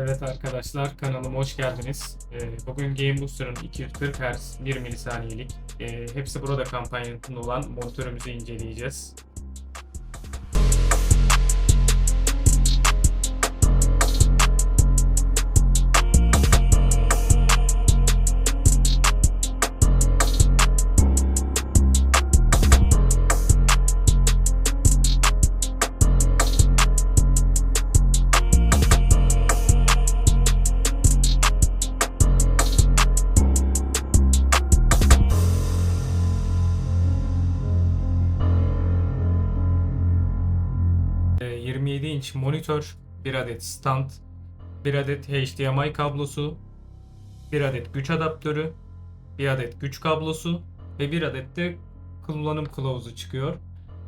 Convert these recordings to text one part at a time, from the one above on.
arkadaşlar kanalıma hoş geldiniz. Ee, Bugün Game Booster'ın 240 Hz 1 milisaniyelik e, hepsi burada kampanyasında olan monitörümüzü inceleyeceğiz. 27 inç monitör, 1 adet stand, 1 adet HDMI kablosu, 1 adet güç adaptörü, 1 adet güç kablosu ve 1 adet de kullanım kılavuzu çıkıyor.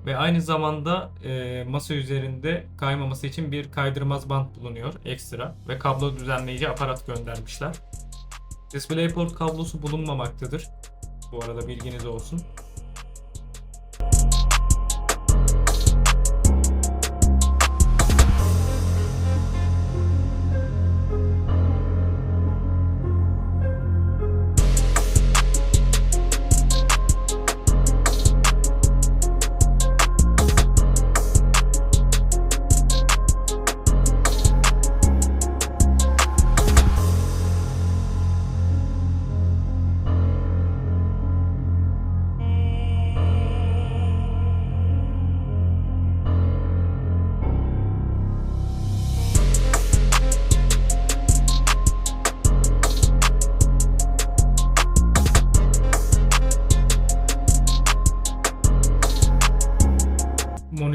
Ve aynı zamanda e, masa üzerinde kaymaması için bir kaydırmaz bant bulunuyor ekstra ve kablo düzenleyici aparat göndermişler. DisplayPort kablosu bulunmamaktadır. Bu arada bilginiz olsun.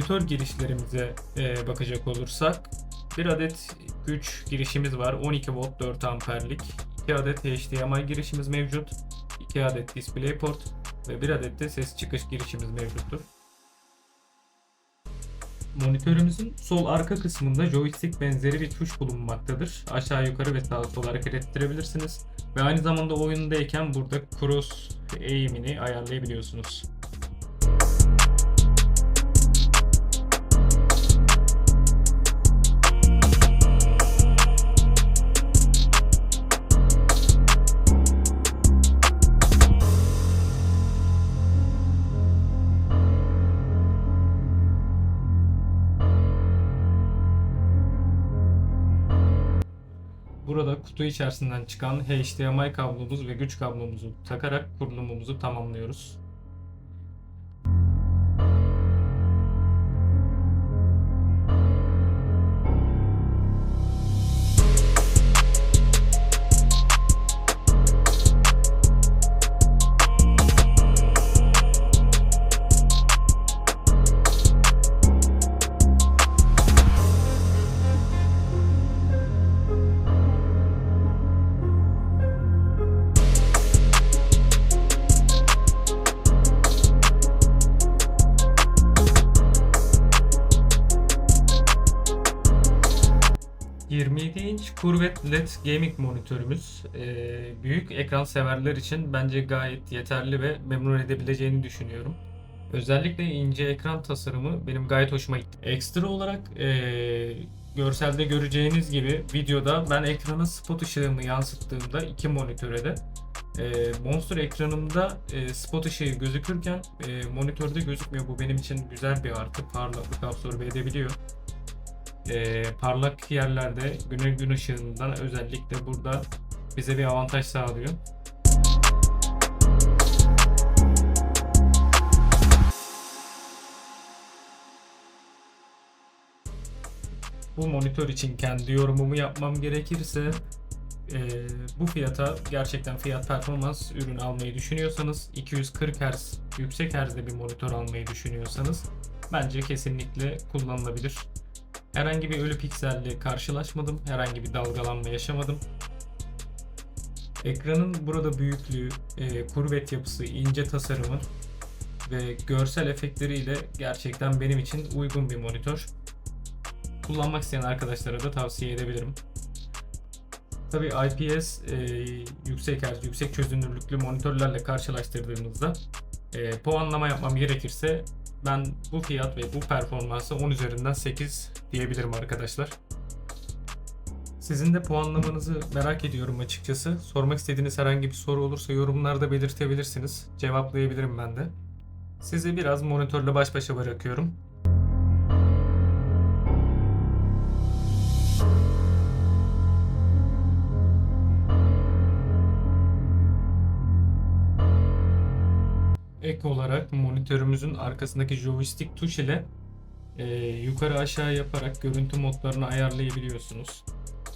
Monitör girişlerimize e, bakacak olursak bir adet güç girişimiz var 12 volt 4 amperlik 2 adet HDMI girişimiz mevcut 2 adet DisplayPort ve 1 adet de ses çıkış girişimiz mevcuttur. Monitörümüzün sol arka kısmında joystick benzeri bir tuş bulunmaktadır. Aşağı yukarı ve sağa sola hareket ettirebilirsiniz. Ve aynı zamanda oyundayken burada cross eğimini ayarlayabiliyorsunuz. Burada kutu içerisinden çıkan HDMI kablomuz ve güç kablomuzu takarak kurulumumuzu tamamlıyoruz. ...27 inç Curved LED gaming monitörümüz eee, büyük ekran severler için bence gayet yeterli ve memnun edebileceğini düşünüyorum. Özellikle ince ekran tasarımı benim gayet hoşuma gitti. Ekstra olarak eee, görselde göreceğiniz gibi videoda ben ekrana spot ışığımı yansıttığımda iki monitöre de eee, Monster ekranımda eee, spot ışığı gözükürken eee, monitörde gözükmüyor. Bu benim için güzel bir artı. Parlaklık absorbe edebiliyor. Eee, parlak yerlerde güne gün ışığından özellikle burada bize bir avantaj sağlıyor. Bu monitör için kendi yorumumu yapmam gerekirse eee, bu fiyata gerçekten fiyat performans ürün almayı düşünüyorsanız 240 Hz yüksek Hz'de bir monitör almayı düşünüyorsanız bence kesinlikle kullanılabilir. Herhangi bir ölü pikselle karşılaşmadım. Herhangi bir dalgalanma yaşamadım. Ekranın burada büyüklüğü, e, kurvet yapısı, ince tasarımı ve görsel efektleriyle gerçekten benim için uygun bir monitör. Kullanmak isteyen arkadaşlara da tavsiye edebilirim. Tabi IPS e, yüksek hertz, yüksek çözünürlüklü monitörlerle karşılaştırdığımızda e, puanlama yapmam gerekirse ben bu fiyat ve bu performansa 10 üzerinden 8 diyebilirim arkadaşlar. Sizin de puanlamanızı merak ediyorum açıkçası. Sormak istediğiniz herhangi bir soru olursa yorumlarda belirtebilirsiniz. Cevaplayabilirim ben de. Sizi biraz monitörle baş başa bırakıyorum. Ek olarak monitörümüzün arkasındaki joystick tuş ile e, yukarı aşağı yaparak görüntü modlarını ayarlayabiliyorsunuz.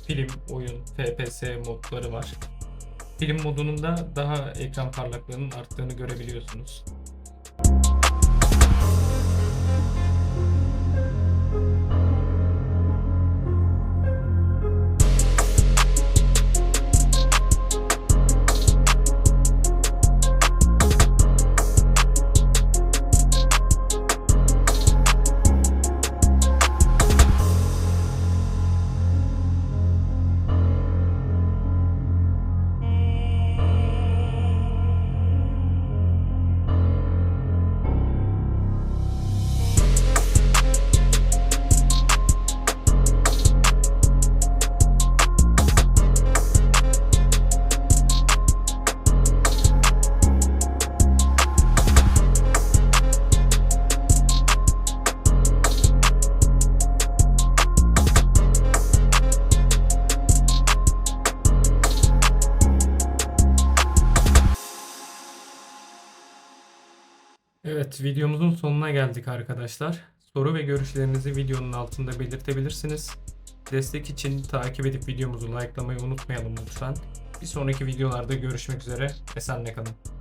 Film, oyun, FPS modları var. Film modunun da daha ekran parlaklığının arttığını görebiliyorsunuz. Evet, videomuzun sonuna geldik arkadaşlar. Soru ve görüşlerinizi videonun altında belirtebilirsiniz. Destek için takip edip videomuzu likelamayı unutmayalım lütfen. Bir sonraki videolarda görüşmek üzere. Esenle kalın.